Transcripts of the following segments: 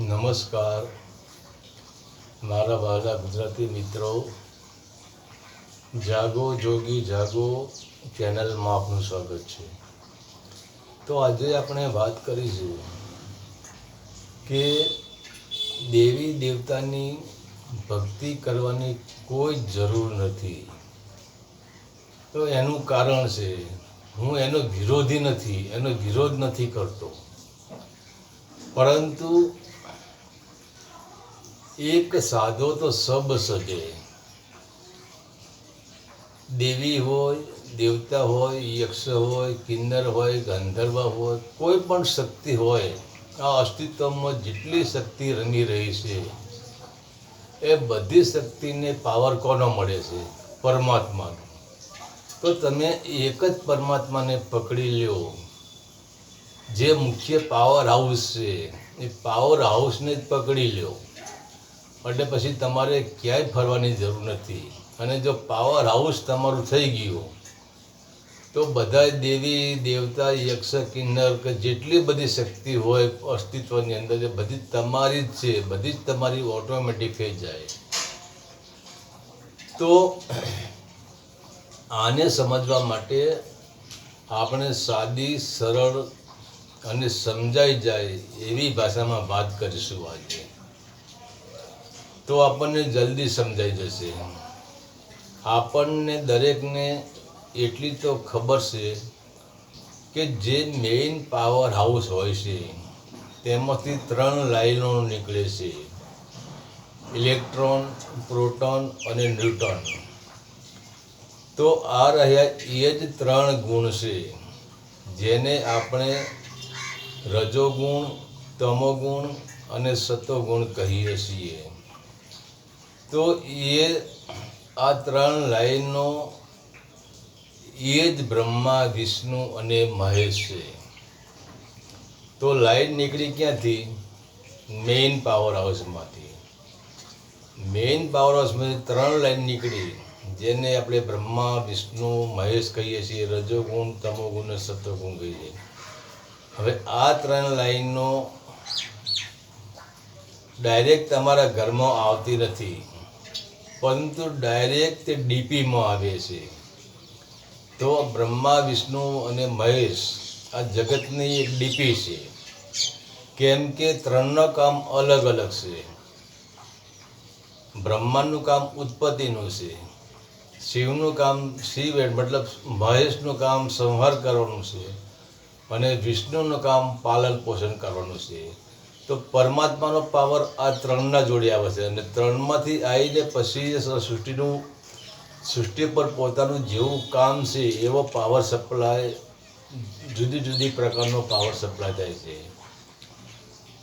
નમસ્કાર. મારા વાલા ગુજરાતી મિત્રો, જાગો જોગી જાગો ચેનલમાં આપનું સ્વાગત છે. તો આજે આપણે વાત કરીશું કે દેવી દેવતાની ભક્તિ કરવાની કોઈ જરૂર નથી. તો એનું કારણ છે, હું એનો વિરોધી નથી, એનો વિરોધ નથી કરતો. પરંતુ એક સાધો તો સબ સજે. દેવી હોય, દેવતા હોય, યક્ષ હોય, કિન્નર હોય, ગંધર્વ હોય, કોઈ પણ શક્તિ હોય, આ અસ્તિત્વમાં જેટલી શક્તિ રમી રહી છે, એ બધી શક્તિને પાવર કોનો મળે છે? પરમાત્માનો. તો તમે એક જ પરમાત્માને પકડી લ્યો. જે મુખ્ય પાવર હાઉસ છે, એ પાવર હાઉસને જ પકડી લ્યો. એટલે પછી તમારે ક્યાંય ફરવાની જરૂર નથી. અને જો પાવર હાઉસ તમારું થઈ ગયું, તો બધા દેવી, દેવતા, યક્ષ, કિન્નર કે જેટલી બધી શક્તિ હોય અસ્તિત્વની અંદર જે બધી તમારી જ છે, બધી જ તમારી ઓટોમેટિક થઈ જાય. તો આને સમજવા માટે આપણે સાદી, સરળ અને સમજાઈ જાય એવી ભાષામાં વાત કરીશું આજે. તો આપણને જલ્દી સમજાઈ જશે. આપણને દરેકને એટલી તો ખબર છે કે જે મેઇન પાવર હાઉસ હોય છે, તેમાંથી ત્રણ લાઈનો નીકળે છે. ઇલેક્ટ્રોન પ્રોટોન અને ન્યુટ્રોન તો આ રહ્યા એ જ ત્રણ ગુણ છે, જેને આપણે રજોગુણ, તમોગુણ અને સતોગુણ કહીએ છીએ. તો એ આ ત્રણ લાઈનો એ જ બ્રહ્મા, વિષ્ણુ અને મહેશ છે. તો લાઈન નીકળી ક્યાંથી? મેઇન પાવર હાઉસમાંથી. મેઇન પાવર હાઉસમાંથી ત્રણ લાઈન નીકળી, જેને આપણે બ્રહ્મા, વિષ્ણુ, મહેશ કહીએ છીએ, રજોગુણ, તમોગુણ અને સતોગુણ કહીએ હવે આ ત્રણ લાઈનો ડાયરેક્ટ તમારા ઘરમાં આવતી નથી. પરંતુ ડાયરેક્ટ તે ડીપીમાં આવે છે. તો બ્રહ્મા, વિષ્ણુ અને મહેશ આ જગતની એક ડીપી છે. કેમ કે ત્રણનો કામ અલગ અલગ છે. બ્રહ્માંડનું કામ ઉત્પત્તિનું છે. શિવનું કામ શિવ મતલબ મહેશનું કામ સંહાર કરવાનું છે. અને વિષ્ણુનું કામ પાલન પોષણ કરવાનું છે. તો પરમાત્માનો પાવર આ ત્રણના જોડે આવે છે. અને ત્રણમાંથી આવીને પછી સૃષ્ટિનું, સૃષ્ટિ પર પોતાનું જેવું કામ છે, એવો પાવર સપ્લાય, જુદી જુદી પ્રકારનો પાવર સપ્લાય થાય છે.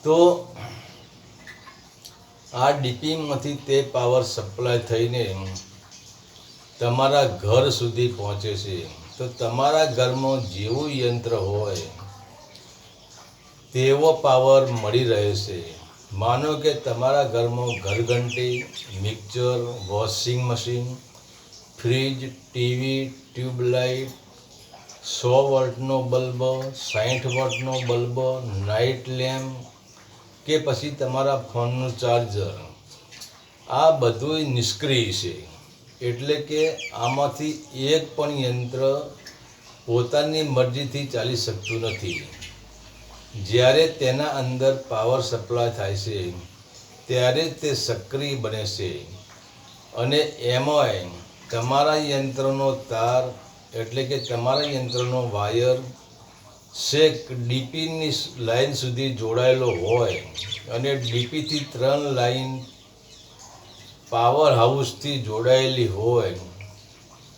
તો આ ડીપીમાંથી તે પાવર સપ્લાય થઈને તમારા ઘર સુધી પહોંચે છે. તો તમારા ઘરમાં જેવું યંત્ર હોય તેવો પાવર મળી રહે છે. માનો કે તમારા ઘરમાં ઘરઘંટી, mixer, washing machine, fridge, TV, tubelight, સો વોલ્ટનો બલ્બ સાઠ વોલ્ટનો બલ્બ, નાઇટ લેમ્પ કે પછી તમારા ફોનનું ચાર્જર. આ બધું નિષ્ક્રિય છે. એટલે કે આમાંથી એક પણ યંત્ર પોતાની મરજીથી ચાલી શકતું નથી. જ્યારે તેના અંદર પાવર સપ્લાય થાય છે, ત્યારે તે સક્રિય બને છે. અને એમાં તમારા યંત્રનો તાર, એટલે કે તમારા યંત્રનો વાયર શેક ડીપીની લાઇન સુધી જોડાયેલો હોય અને ડીપીથી ત્રણ લાઈન પાવર હાઉસથી જોડાયેલી હોય,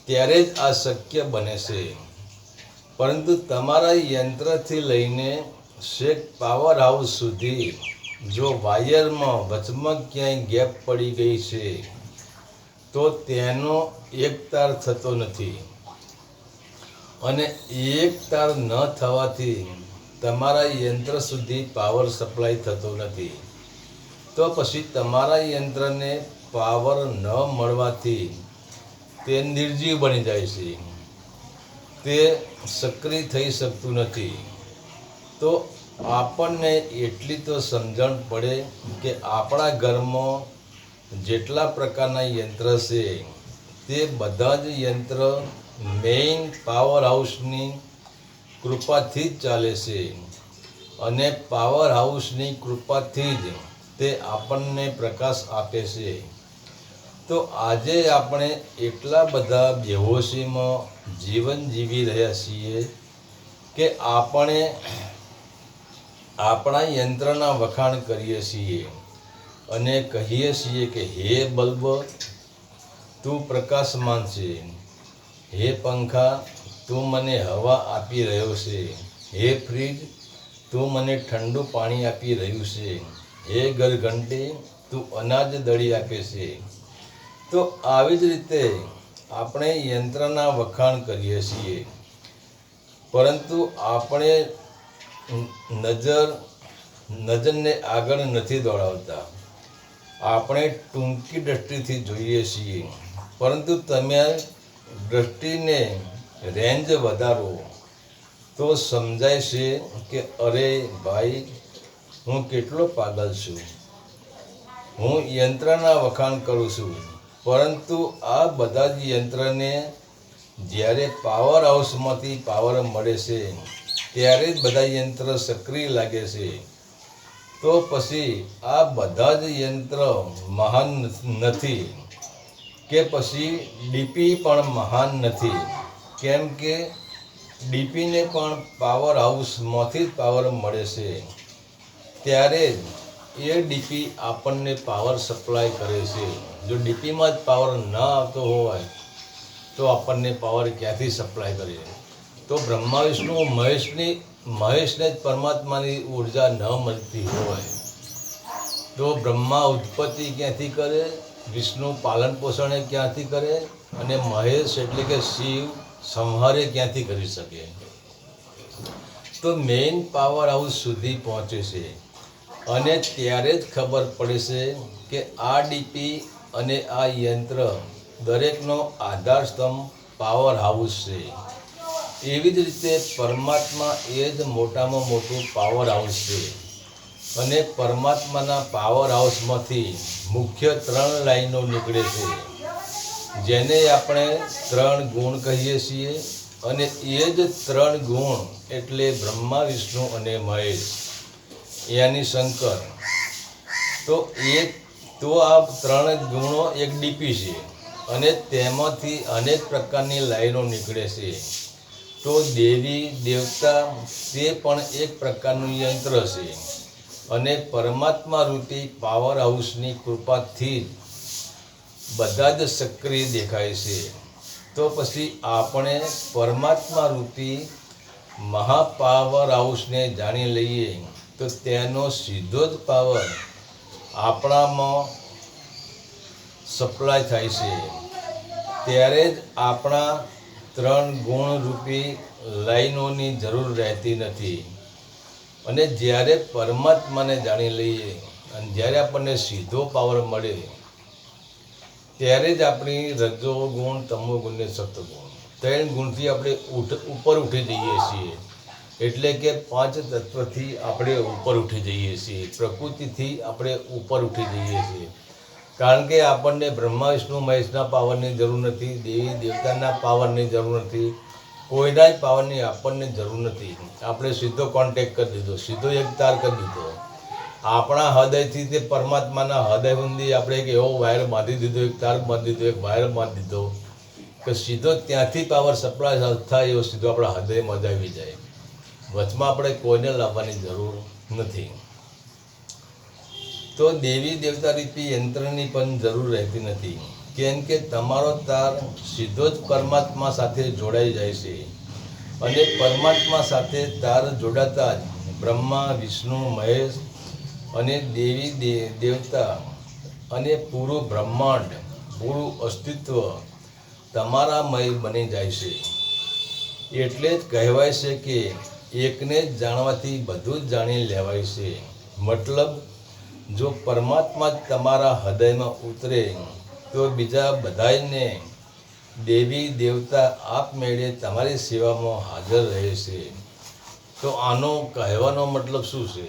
ત્યારે જ આ શક્ય બને છે. પરંતુ તમારા યંત્રથી લઈને શેક પાવર હાઉસ સુધી જો વાયરમાં વચમાં ક્યાંય ગેપ પડી ગઈ છે, તો તેનો એક તાર થતો નથી. અને એક તાર ન થવાથી તમારા યંત્ર સુધી પાવર સપ્લાય થતો નથી. તો પછી તમારા યંત્રને પાવર ન મળવાથી તે નિર્જીવ બની જાય છે. તે સક્રિય થઈ શકતું નથી. તો આપણને એટલી તો સમજણ પડે કે આપણા ઘરમાં જેટલા પ્રકારના યંત્ર છે, તે બધા જ યંત્ર મેઇન પાવર હાઉસની કૃપાથી જ ચાલે છે. અને પાવર હાઉસની કૃપાથી જ તે આપણને પ્રકાશ આપે છે. તો આજે આપણે એટલા બધા બેહોશીમાં જીવન જીવી રહ્યા છીએ કે આપણે આપણા યંત્રના વખાણ કરીએ છીએ અને કહીએ છીએ કે, હે બલ્બ, તું પ્રકાશમાન છે. હે પંખા, તું મને હવા આપી રહ્યો છે. હે ફ્રીજ, તું મને ઠંડુ પાણી આપી રહ્યું છે. હે ઘરઘંટી, તું અનાજ દળી આપે છે. તો આવી જ રીતે આપણે યંત્રના વખાણ કરીએ છીએ. પરંતુ આપણે નજર, નજરને આગળ નથી દોડાવતા. આપણે ટૂંકી દ્રષ્ટિથી જોઈએ છીએ. પરંતુ તમે દ્રષ્ટિને રેન્જ વધારો, તો સમજાય છે કે, અરે ભાઈ, હું કેટલો પાગલ છું. હું યંત્રના વખાણ કરું છું. પરંતુ આ બધા જ યંત્રને જ્યારે પાવર હાઉસમાંથી પાવર મળે છે ત્યારે જ બધા યંત્ર સક્રિય લાગે છે. તો પછી આ બધા જ યંત્ર મહાન નથી કે પછી ડીપી પણ મહાન નથી. કેમ કે ડીપીને પણ પાવર હાઉસમાંથી જ પાવર મળે છે. ત્યારે જ એ ડીપી આપણને પાવર સપ્લાય કરે છે. જો ડીપીમાં જ પાવર ન આવતો હોય, તો આપણને પાવર ક્યાંથી સપ્લાય કરીએ? તો બ્રહ્મા, વિષ્ણુ, મહેશની, મહેશને જ પરમાત્માની ઊર્જા ન મળતી હોય તો બ્રહ્મા ઉત્પત્તિ ક્યાંથી કરે? વિષ્ણુ પાલન પોષણ ક્યાંથી કરે? અને મહેશ એટલે કે શિવ સંહારે ક્યાંથી કરી શકે? તો મેઇન પાવર હાઉસ સુધી પહોંચે છે. અને ત્યારે જ ખબર પડે છે કે આ ડીપી અને આ યંત્ર દરેકનો આધાર સ્તંભ પાવર હાઉસ છે. એવી જ રીતે પરમાત્મા એ જ મોટામાં મોટું પાવર હાઉસ છે. અને પરમાત્માના પાવર હાઉસમાંથી મુખ્ય ત્રણ લાઈનો નીકળે છે. જેને આપણે ત્રણ ગુણ કહીએ છીએ અને એ જ ત્રણ ગુણ એટલે બ્રહ્મા, વિષ્ણુ અને મહેશ. યાની શંકર. તો એ તો આ ત્રણ ગુણો એક ડીપી છે અને તેમાંથી અનેક પ્રકારની લાઈનો નીકળે છે. તો દેવી, દેવતા, તે પણ એક પ્રકારનું યંત્ર છે. અને પરમાત્મા રૂપી પાવર હાઉસની કૃપાથી બધા જ સક્રિય દેખાય છે. તો પછી આપણે પરમાત્મા રૂપી મહાપાવર હાઉસને જાણી લઈએ, તો તેનો સીધો જ પાવર આપણામાં સપ્લાય થાય છે. ત્યારે જ આપણા ત્રણ ગુણરૂપી લાઈનોની જરૂર રહેતી નથી. અને જ્યારે પરમાત્માને જાણી લઈએ અને જ્યારે આપણને સીધો પાવર મળે, ત્યારે જ આપણી રજો ગુણ, તમો ગુણ ને ત્રણ ગુણથી આપણે ઉઠ, ઉપર ઉઠી જઈએ છીએ. એટલે કે પાંચ તત્વથી આપણે ઉપર ઉઠી જઈએ છીએ. પ્રકૃતિથી આપણે ઉપર ઉઠી જઈએ છીએ. કારણ કે આપણને બ્રહ્મા, વિષ્ણુ, મહેશના પાવરની જરૂર નથી, દેવી, દેવતાના પાવરની જરૂર નથી, કોઈના જ પાવરની આપણને જરૂર નથી. આપણે સીધો કોન્ટેક્ટ કરી દીધો, સીધો એક તાર કરી દીધો. આપણા હૃદયથી તે પરમાત્માના હૃદય આપણે એક એવો વાયર બાંધી દીધો, એક તાર બાંધી દીધો, એક વાયર બાંધી દીધો, કે સીધો ત્યાંથી પાવર સપ્લાય થાય એવો સીધો આપણા હૃદયમાં જ આવી જાય. વચમાં આપણે કોઈને લાવવાની જરૂર નથી. તો દેવી દેવતા રીતે યંત્રની પણ જરૂર રહેતી નથી. કેમ કે તમારો તાર સીધો જ પરમાત્મા સાથે જોડાઈ જાય છે. અને પરમાત્મા સાથે તાર જોડાતા જ બ્રહ્મા, વિષ્ણુ, મહેશ અને દેવી દેવતા અને પૂરું બ્રહ્માંડ, પૂરું અસ્તિત્વ તમારામય બની જાય છે. એટલે જ કહેવાય છે કે એકને જ જાણવાથી બધું જ જાણી લેવાય છે. મતલબ જો પરમાત્મા તમારા હૃદયમાં ઉતરે, તો બીજા બધાયને દેવી દેવતા આપમેળે તમારી સેવામાં હાજર રહે છે તો આનો કહેવાનો મતલબ શું છે?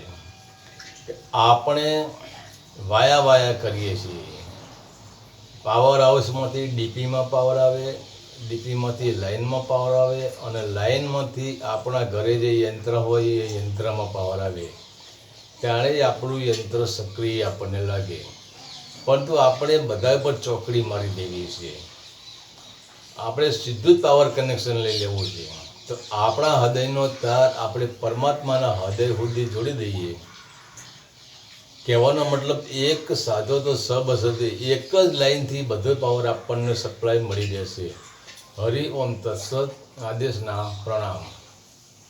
આપણે વાયા વાયા કરીએ છીએ. પાવર હાઉસમાંથી ડીપીમાં પાવર આવે, ડીપીમાંથી લાઇનમાં પાવર આવે અને લાઇનમાંથી આપણા ઘરે જે યંત્ર હોય એ યંત્રમાં પાવર આવે. ત્યારે આપણું યંત્ર સક્રિય આપણને લાગે. પરંતુ આપણે બધા પર ચોકડી મારી દેવી છે. આપણે સીધું જ પાવર કનેક્શન લઈ લેવું છે. તો આપણા હૃદયનો તાર આપણે પરમાત્માના હૃદય સુધી જોડી દઈએ. કહેવાનો મતલબ એક સાધો તો સબ હશે એક જ લાઈનથી બધો પાવર આપણને સપ્લાય મળી રહેશે. હરિ ઓમ તત્સદ આદેશના પ્રણામ.